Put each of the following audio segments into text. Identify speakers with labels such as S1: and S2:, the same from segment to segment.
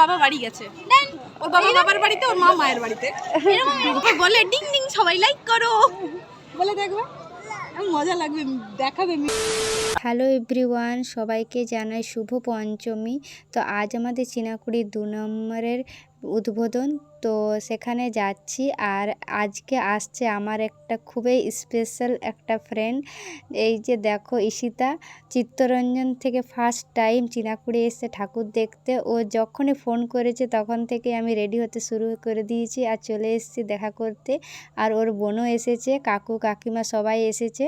S1: বাবা বাড়ি গেছে। ওর বাবা বাবার বাড়িতে ওর মা মায়ের বাড়িতে। ওকে বলে ডিং ডিং সবাই লাইক করো। বলে দেখবে মজা লাগবে দেখাবে
S2: হ্যালো এভরিওয়ান সবাইকে জানাই শুভ পঞ্চমী। তো আজ আমাদের চিনাকুড়ি দু নম্বরের উদ্বোধন। তো সেখানে যাচ্ছি আর আজকে আসছে আমার একটা খুবই স্পেশাল একটা ফ্রেন্ড এই যে দেখো ঈশিতা, চিত্তরঞ্জন থেকে ফার্স্ট টাইম চিনাকুড়ি এসে ঠাকুর দেখতে। ও যখনই ফোন করেছে তখন থেকে আমি রেডি হতে শুরু করে দিয়েছি আর চলে এসেছি দেখা করতে। আর ওর বোনও এসেছে, কাকু কাকিমা সবাই এসেছে।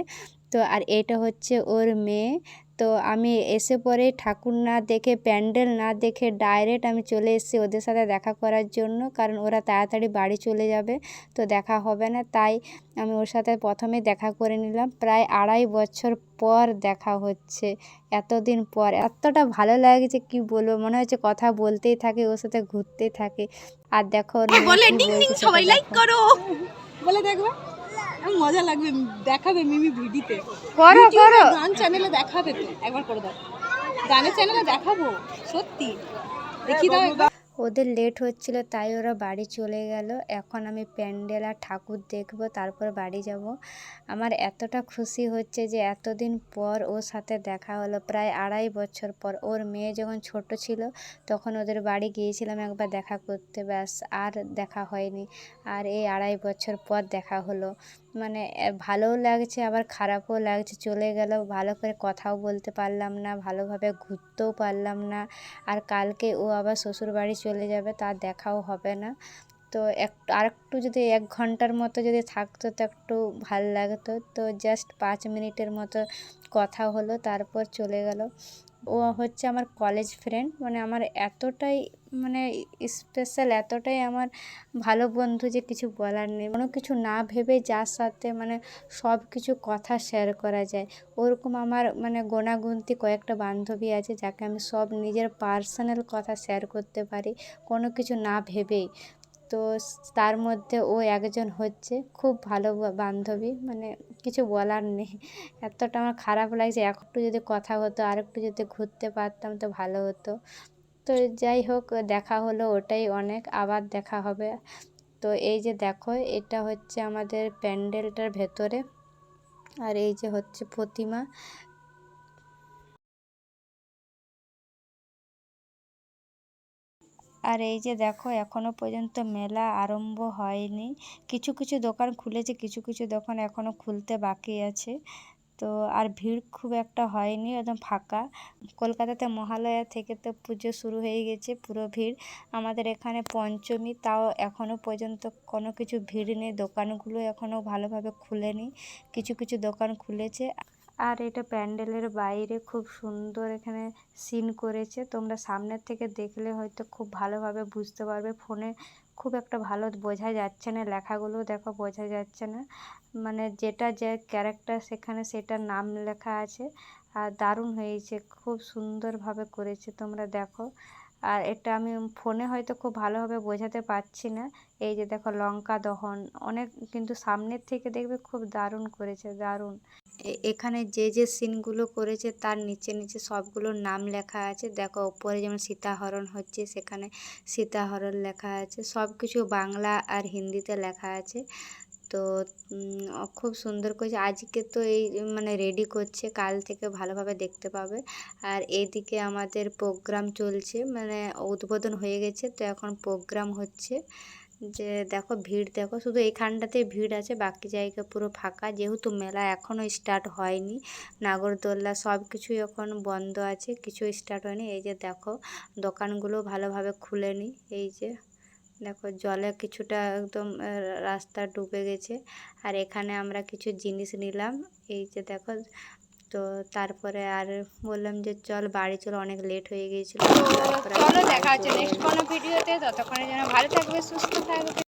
S2: তো আর এটা হচ্ছে ওর মেয়ে। তো আমি এসে পরে ঠাকুর না দেখে প্যান্ডেল না দেখে ডাইরেক্ট আমি চলে এসেছি ওদের সাথে দেখা করার জন্য। কারণ ওরা তাড়াতাড়ি বাড়ি চলে যাবে তো দেখা হবে না। তাই আমি ওর সাথে প্রথমে দেখা করে নিলাম। প্রায় আড়াই বছর পর দেখা হচ্ছে এতদিন পর। এতটা ভালো লাগছে কি বলব মনে হচ্ছে কথা বলতেই থাকে ওর সাথে ঘুরতেই থাকে। আর দেখো
S1: বলে ডিং ডিং সবাই লাইক করো। বলে দেখবে। মজা লাগবে দেখাবে মিমি ভিডিতে।
S2: করো করো।
S1: গান চ্যানেলে দেখাবে তো একবার করে দাও। গানের চ্যানেলে দেখাবো সত্যি। দেখি দাও একবার।
S2: ওদের লেট হচ্ছিল তাই ওরা বাড়ি চলে গেল। এখন আমি প্যান্ডেল আর ঠাকুর দেখব তারপর বাড়ি যাব। আমার এতটা খুশি হচ্ছে যে এতদিন পর ওর সাথে দেখা হলো। প্রায় আড়াই বছর পর ওর মেয়ে যখন ছোট ছিল তখন ওদের বাড়ি গিয়েছিলাম একবার দেখা করতে ব্যাস আর দেখা হয়নি। আর এই আড়াই বছর পর দেখা হলো। মানে ভালোও লাগছে, আবার খারাপও লাগছে। চলে গেল ভালো করে কথাও বলতে পারলাম না, ভালোভাবে ঘুরতেও পারলাম না। আর কালকে ও আবার শ্বশুর বাড়ি চলে যাবে তার দেখাও হবে না। তো এক, আরেকটু যদি এক ঘণ্টার মতো যদি থাকতো, তো একটু ভালো লাগতো। তো জাস্ট পাঁচ মিনিটের মতো কথা হলো, তারপর চলে গেল। ও হচ্ছে আমার কলেজ ফ্রেন্ড মানে আমার এতটাই মানে স্পেশাল এতটাই আমার ভালো বন্ধু যে কিছু বলার নেই। কোনো কিছু না ভেবে যার সাথে মানে সব কিছু কথা শেয়ার করা যায়। ওরকম আমার মানে গোনাগুনতি কয়েকটা বান্ধবী আছে যাকে আমি সব নিজের পার্সোনাল কথা শেয়ার করতে পারি, কোনো কিছু না ভেবেই। তো তার মধ্যে ও একজন হচ্ছে খুব ভালো বান্ধবী মানে কিছু বলার নেই। এতটা আমার খারাপ লাগছে, একটু যদি কথা হতো আর একটু যদি ঘুরতে পারতাম তো ভালো হতো। তো যাই হোক, দেখা হলো ওটাই অনেক, আবার দেখা হবে। তো এই যে দেখো, এটা হচ্ছে আমাদের প্যান্ডেলটার ভেতরে। আর এই যে হচ্ছে প্রতিমা। আর এই যে দেখো, এখনও পর্যন্ত মেলা আরম্ভ হয়নি। কিছু কিছু দোকান খুলেছে, কিছু কিছু দোকান এখনও খুলতে বাকি আছে। তো আর ভিড় খুব একটা হয়নি, একদম ফাঁকা। কলকাতাতে মহালয়া থেকে তো পুজো শুরু হয়ে গেছে, পুরো ভিড়। আমাদের এখানে পঞ্চমী, তাও এখনও পর্যন্ত কোনো কিছু ভিড় নেই, দোকানগুলো এখনও ভালোভাবে খুলেনি, কিছু কিছু দোকান খুলেছে। আর এটা প্যান্ডেলের বাইরে খুব সুন্দর এখানে সিন করেছে, তোমরা সামনের থেকে দেখলে হয়তো খুব ভালোভাবে বুঝতে পারবে, ফোনে খুব একটা ভালো বোঝা যাচ্ছে না, লেখাগুলো দেখো বোঝা যাচ্ছে না। মানে যেটা যে ক্যারেক্টার সেখানে সেটার নাম লেখা আছে, আর দারুণ হয়েছে, খুব সুন্দরভাবে করেছে তোমরা দেখো। আর এটা আমি ফোনে হয়তো খুব ভালোভাবে বোঝাতে পারছি না। এই যে দেখো লঙ্কা দহন, অনেক কিন্তু সামনের থেকে দেখবে খুব দারুণ করেছে, দারুণ। এখানে যে যে সিনগুলো করেছে তার নিচে নিচে সবগুলোর নাম লেখা আছে। দেখো, ওপরে যেমন সীতাহরণ হচ্ছে, সেখানে সীতাহরণ লেখা আছে। সব কিছু বাংলা আর হিন্দিতে লেখা আছে। তো খুব সুন্দর করেছে। আজকে তো এই মানে রেডি করছে, কাল থেকে ভালোভাবে দেখতে পাবে। আর এইদিকে আমাদের প্রোগ্রাম চলছে মানে উদ্বোধন হয়ে গেছে, তো এখন প্রোগ্রাম হচ্ছে। যে দেখো ভিড়, দেখো শুধু এইখানটাতে ভিড় আছে, বাকি জায়গা পুরো ফাঁকা। যেহেতু মেলা এখনও স্টার্ট হয়নি, নাগরদোল্লা সব কিছুই এখন বন্ধ আছে, কিছু স্টার্ট হয়নি। এই যে দেখো, দোকানগুলো ভালোভাবে খুলেনি এই যে দেখো জলে কিছুটা একদম রাস্তা ডুবে গেছে। আর এখানে আমরা কিছু জিনিস নিলাম, এই যে দেখো তো তারপরে আর বললাম যে চল বাড়ি চল অনেক লেট হয়ে গিয়েছিল।
S1: চলো দেখা হচ্ছে নেক্সট। কোনো ভিডিওতে ততক্ষণের জন্য ভালো থাকবে সুস্থ থাকবে।